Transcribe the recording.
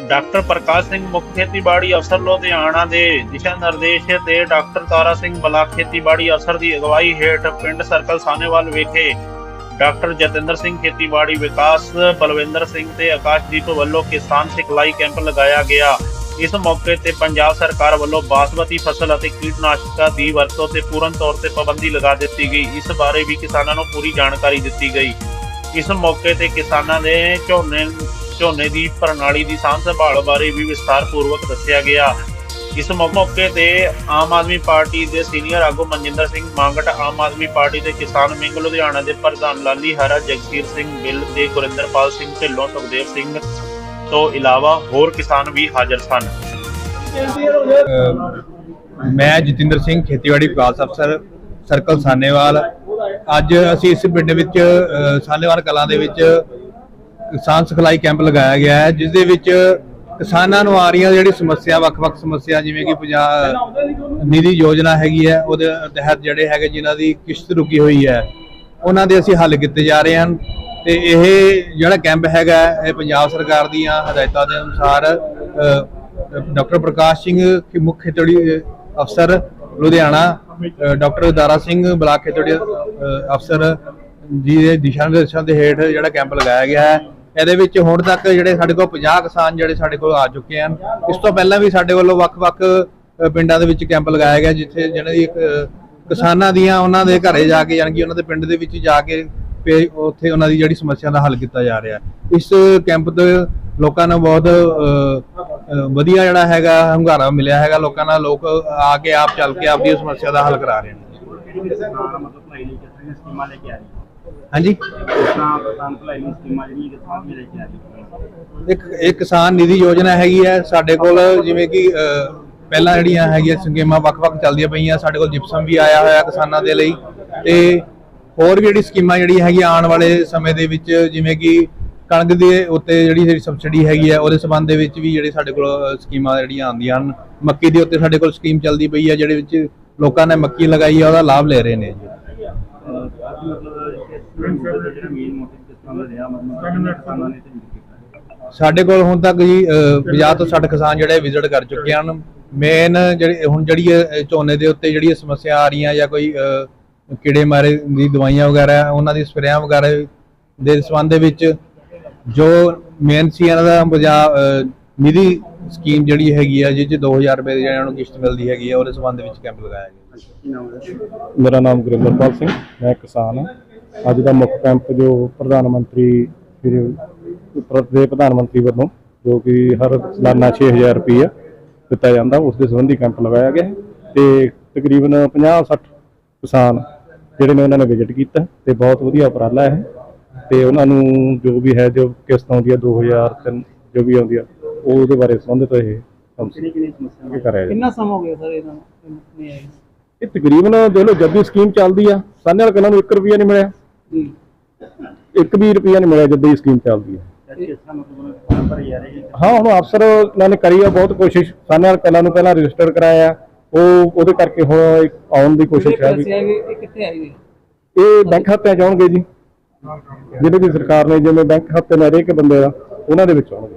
Doctor ਪ੍ਰਕਾਸ਼ ਸਿੰਘ ਮੁੱਖ ਖੇਤੀਬਾੜੀ ਅਫਸਰ, ਲੁਧਿਆਣਾ ਦੇ ਦਿਸ਼ਾ ਨਿਰਦੇਸ਼ ਤੇ ਡਾਕਟਰ ਤਾਰਾ ਸਿੰਘ ਬਲਾਕ ਖੇਤੀਬਾੜੀ ਅਫਸਰ ਦੀ ਅਗਵਾਈ ਹੇਠ ਪਿੰਡ ਸਰਕਲ ਸਾਨੇਵਾਲ ਵਿਖੇ ਡਾਕਟਰ ਜਤਿੰਦਰ ਸਿੰਘ ਖੇਤੀਬਾੜੀ ਵਿਕਾਸ, ਬਲਵਿੰਦਰ ਸਿੰਘ ਤੇ ਆਕਾਸ਼ਦੀਪ ਵੱਲੋਂ ਕਿਸਾਨ ਸਿਖਲਾਈ ਕੈਂਪ ਲਗਾਇਆ ਗਿਆ। ਇਸ ਮੌਕੇ ਤੇ ਪੰਜਾਬ ਸਰਕਾਰ ਵੱਲੋਂ ਬਾਸਮਤੀ ਫਸਲ ਅਤੇ ਕੀਟਨਾਸ਼ਕਾਂ ਦੀ ਵਰਤੋਂ ਤੇ ਪੂਰਨ ਤੌਰ ਤੇ ਪਾਬੰਦੀ ਲਗਾ ਦਿੱਤੀ ਗਈ। ਇਸ ਬਾਰੇ ਵੀ ਕਿਸਾਨਾਂ ਨੂੰ ਪੂਰੀ ਜਾਣਕਾਰੀ ਦਿੱਤੀ ਗਈ। ਇਸ ਮੌਕੇ ਤੇ ਕਿਸਾਨਾਂ ਦੇ ਝੋਨੇ ਝੋਨੇ ਦੀ ਪ੍ਰਣਾਲੀ ਦੀ ਸਾਂਭ ਸੰਭਾਲ ਬਾਰੇ ਵੀ ਵਿਸਥਾਰਪੂਰਵਕ ਦੱਸਿਆ ਗਿਆ। ਇਸ ਮੌਕੇ ਤੇ ਆਮ ਆਦਮੀ ਪਾਰਟੀ ਦੇ ਸੀਨੀਅਰ ਆਗੂ ਮਨਜਿੰਦਰ ਸਿੰਘ ਮੰਗਟ, ਆਮ ਆਦਮੀ ਪਾਰਟੀ ਦੇ ਕਿਸਾਨ ਵਿੰਗ ਲੁਧਿਆਣਾ ਦੇ ਪ੍ਰਧਾਨ ਲਾਲੀ ਹਰਾ, ਜਗਸੀਰ ਸਿੰਘ ਗਿੱਲ ਤੇ ਗੁਰਿੰਦਰਪਾਲ ਸਿੰਘ ਢਿੱਲੋਂ, ਸੁਖਦੇਵ ਸਿੰਘ ਤੋਂ ਇਲਾਵਾ ਹੋਰ ਕਿਸਾਨ ਵੀ ਹਾਜ਼ਰ ਸਨ। ਮੈਂ ਜਤਿੰਦਰ ਸਿੰਘ, ਖੇਤੀਬਾੜੀ ਵਿਕਾਸ ਅਫਸਰ, ਸਰਕਲ ਸਾਨੇਵਾਲ। ਅੱਜ ਅਸੀਂ ਇਸ ਪਿੰਡ ਵਿੱਚ ਸਾਨੇਵਾਲ ਕਲਾਂ ਦੇ ਵਿੱਚ ਕਿਸਾਨ ਸਿਖਲਾਈ ਕੈਂਪ ਲਗਾਇਆ ਗਿਆ ਹੈ ਜਿਸ ਦੇ ਵਿੱਚ ਕਿਸਾਨਾਂ ਨੂੰ ਆ ਰਹੀਆਂ ਜਿਹੜੀ ਸਮੱਸਿਆ, ਵੱਖ-ਵੱਖ ਸਮੱਸਿਆ, ਜਿਵੇਂ ਕਿ ਪੰਜਾਬ ਨਿਧੀ ਯੋਜਨਾ ਹੈਗੀ ਹੈ, ਉਹਦੇ ਤਹਿਤ ਜਿਹੜੇ ਹੈਗੇ ਜਿਨ੍ਹਾਂ ਦੀ ਕਿਸ਼ਤ ਰੁਕੀ ਹੋਈ ਹੈ, ਉਹਨਾਂ ਦੇ ਅਸੀਂ ਹੱਲ ਕੀਤੇ ਜਾ ਰਹੇ ਹਨ। ਤੇ ਇਹ ਜਿਹੜਾ ਕੈਂਪ ਹੈਗਾ, ਇਹ ਪੰਜਾਬ ਸਰਕਾਰ ਦੀਆਂ ਹਦਾਇਤਾਂ ਦੇ ਅਨੁਸਾਰ ਡਾਕਟਰ ਪ੍ਰਕਾਸ਼ ਸਿੰਘ ਕੀ ਮੁੱਖ ਖੇਤੀਬਾੜੀ ਅਫਸਰ, ਲੁਧਿਆਣਾ ਡਾਕਟਰ ਦਾਰਾ ਸਿੰਘ ਬਲਾਕ ਖੇਤੀਬਾੜੀ ਅਫਸਰ ਜੀ ਦੇ ਦਿਸ਼ਾ ਨਿਰਦੇਸ਼ਾਂ ਦੇ ਹੇਠ ਜਿਹੜਾ ਕੈਂਪ ਲਗਾਇਆ ਗਿਆ ਹੈ। ਇਹਦੇ ਵਿੱਚ ਹੁਣ ਤੱਕ ਜਿਹੜੇ ਸਾਡੇ ਕੋਲ 50 ਕਿਸਾਨ ਜਿਹੜੇ ਸਾਡੇ ਕੋਲ ਆ ਚੁੱਕੇ ਹਨ। ਇਸ ਤੋਂ ਪਹਿਲਾਂ ਵੀ ਸਾਡੇ ਵੱਲੋਂ ਵੱਖ-ਵੱਖ ਪਿੰਡਾਂ ਦੇ ਵਿੱਚ ਕੈਂਪ ਲਗਾਇਆ ਗਿਆ, ਜਿੱਥੇ ਜਿਹਨਾਂ ਦੀ ਕਿਸਾਨਾਂ ਦੀਆਂ ਉਹਨਾਂ ਦੇ ਘਰੇ ਜਾ ਕੇ ਯਾਨੀ ਕਿ ਉਹਨਾਂ ਦੇ ਪਿੰਡ ਦੇ ਵਿੱਚ ਜਾ ਕੇ ਉੱਥੇ ਉਹਨਾਂ ਦੀ ਜਿਹੜੀ ਸਮੱਸਿਆ ਦਾ ਹੱਲ ਕੀਤਾ ਜਾ ਰਿਹਾ। ਇਸ ਕੈਂਪ ਤੋਂ ਲੋਕਾਂ ਨੂੰ ਬਹੁਤ ਵਧੀਆ ਜਿਹੜਾ ਹੈਗਾ, ਹੰਗਾਰਾ ਮਿਲਿਆ ਹੈਗਾ। ਲੋਕਾਂ ਨਾਲ ਲੋਕ ਆ ਕੇ ਆਪ ਚੱਲ ਕੇ ਆਪਦੀ ਸਮੱਸਿਆ ਦਾ ਹੱਲ ਕਰਾ ਰਹੇ ਨੇ? ਹਾਂਜੀ। ਕਿਸਾਨ ਇੱਕ ਨਿਧੀ ਯੋਜਨਾ ਹੈਗੀ ਹੈ ਸਾਡੇ ਕੋਲ ਜਿਵੇਂ ਕਿ ਪਹਿਲਾਂ ਜਿਹੜੀਆਂ ਹੈਗੀਆਂ ਸਕੀਮਾਂ ਵੱਖ-ਵੱਖ ਚੱਲਦੀਆਂ ਪਈਆਂ ਸਾਡੇ ਕੋਲ ਜਿਪਸਮ ਵੀ ਆਇਆ ਹੋਇਆ ਕਿਸਾਨਾਂ ਦੇ ਲਈ। ਤੇ ਹੋਰ ਵੀ ਜਿਹੜੀ ਸਕੀਮਾਂ ਜਿਹੜੀ ਹੈਗੀ ਆਉਣ ਵਾਲੇ ਸਮੇਂ ਦੇ ਵਿੱਚ ਜਿਵੇਂ ਕਿ ਕਣਕ ਦੇ ਉੱਤੇ ਜਿਹੜੀ ਸਬਸਿਡੀ ਹੈਗੀ ਹੈ ਉਹਦੇ ਸੰਬੰਧ ਦੇ ਵਿੱਚ ਵੀ ਜਿਹੜੇ ਸਾਡੇ ਕੋਲ ਸਕੀਮਾਂ ਜਿਹੜੀਆਂ ਆਉਂਦੀਆਂ ਹਨ। ਮੱਕੀ ਦੇ ਉੱਤੇ ਸਾਡੇ ਕੋਲ ਸਕੀਮ ਚੱਲਦੀ ਪਈ ਹੈ ਜਿਹੜੇ ਵਿੱਚ ਲੋਕਾਂ ਨੇ ਮੱਕੀ ਲਗਾਈ ਹੈ ਉਹਦਾ ਲਾਭ ਲੈ ਰਹੇ ਨੇ ਜੀ। ਸਾਡੇ ਕੋਲ ਹੁਣ ਤੱਕ ਜੀ ਅਹ, 50 ਤੋਂ 60 ਕਿਸਾਨ ਜਿਹੜੇ ਵਿਜ਼ਿਟ ਕਰ ਚੁੱਕੇ ਹਨ। ਮੇਨ ਜਿਹੜੀ ਹੁਣ ਜਿਹੜੀ ਝੋਨੇ ਦੇ ਉੱਤੇ ਜਿਹੜੀ ਸਮੱਸਿਆ ਆ ਰਹੀਆਂ ਜਾਂ ਕੋਈ ਕੀੜੇ ਮਾਰੇ ਦੀ ਦਵਾਈਆਂ ਵਗੈਰਾ ਉਹਨਾਂ ਦੀ ਸਪਰੇਆਂ ਵਗੈਰਾ ਦੇ ਸੰਬੰਧ ਦੇ ਵਿੱਚ ਜੋ ਮੇਨ ਸੀ ਇਹਨਾਂ ਦਾ ਪੰਜਾਬ ਨਿਧੀ ਸਕੀਮ ਜਿਹੜੀ ਹੈਗੀ ਆ ਜਿਸ 'ਚ 2000 ਰੁਪਏ ਦੀ ਇਹਨਾਂ ਨੂੰ ਕਿਸ਼ਤ ਮਿਲਦੀ ਹੈਗੀ ਆ ਉਹਦੇ ਸੰਬੰਧ ਵਿੱਚ ਕੈਂਪ ਲਗਾਇਆ ਗਿਆ। ਮੇਰਾ ਨਾਮ ਗੁਰਿੰਦਰਪਾਲ ਸਿੰਘ ਮੈਂ ਕਿਸਾਨ ਹਾਂ। ਅੱਜ ਦਾ ਮੁੱਖ ਕੈਂਪ ਜੋ ਪ੍ਰਧਾਨ ਮੰਤਰੀ ਦੇ ਪ੍ਰਧਾਨ ਮੰਤਰੀ ਵੱਲੋਂ ਜੋ ਕਿ ਹਰ ਸਾਲਾਨਾ 6000 ਰੁਪਏ ਦਿੱਤਾ ਜਾਂਦਾ ਉਸ ਦੇ ਸੰਬੰਧੀ ਕੈਂਪ ਲਗਾਇਆ ਗਿਆ ਹੈ ਤੇ ਤਕਰੀਬਨ 50-60 ਕਿਸਾਨ ਜਿਹੜੇ ਨੇ ਉਹਨਾਂ ਨੇ ਵਿਜ਼ਿਟ ਕੀਤਾ ਤੇ ਬਹੁਤ ਵਧੀਆ ਉਪਰਾਲਾ ਹੈ ਤੇ ਉਹਨਾਂ ਨੂੰ ਜੋ ਵੀ ਹੈ ਜੋ ਕਿਸ਼ਤ ਆਉਂਦੀ ਹੈ 2000 ਤਿੰਨ ਜੋ ਵੀ ਆਉਂਦੀ ਆ ਉਹ ਉਹਦੇ ਬਾਰੇ ਸੰਬੰਧਿਤ ਇਹ ਕਰਾਇਆ ਕਿੰਨਾ ਸਮਾਂ ਹੋ ਗਿਆ ਸਰ ਇਹਨਾਂ ਨੂੰ ਇਹ ਤਕਰੀਬਨ ਦੇਖ ਲਓ ਜਦ ਦੀ ਸਕੀਮ ਚੱਲਦੀ ਆ ਸਾਨੇ ਵਾਲੇ ਕਿੰਨਾਂ ਨੂੰ 1 ਰੁਪਿਆ ਨਹੀਂ ਮਿਲਿਆ। ਜੀ 1 ਵੀ ਰੁਪਿਆ ਨਹੀਂ ਮਿਲਿਆ ਜਦ ਦੀ ਸਕੀਮ ਚੱਲਦੀ ਹੈ। ਜਾ ਹੈ ਹੁਣ ਅਫਸਰ ਇਹਨਾਂ ਨੇ ਕਰੀ ਆ ਬਹੁਤ ਕੋਸ਼ਿਸ਼। ਸਾਨੇ ਵਾਲੇ ਕਲਾਂ ਨੂੰ ਪਹਿਲਾਂ ਰਜਿਸਟਰ ਕਰਾਇਆ। ਉਹ ਉਹਦੇ ਕਰਕੇ ਹੁਣ ਇੱਕ ਆਉਣ ਦੀ ਕੋਸ਼ਿਸ਼ ਹੈ ਵੀ ਆਏ? ਇਹ ਕਿੱਥੇ ਜੀ ਇਹ ਬੈਂਕ ਖਾਤਿਆਂ ਚ ਆਉਣਗੇ ਜੀ। ਜਿਹੜੇ ਵੀ ਸਰਕਾਰ ਨੇ ਜਿਵੇਂ ਬੈਂਕ ਖਾਤੇ ਨਾਲ ਹਰੇਕ ਬੰਦੇ ਦਾ ਉਹਨਾਂ ਦੇ ਵਿੱਚ ਆਉਣਗੇ।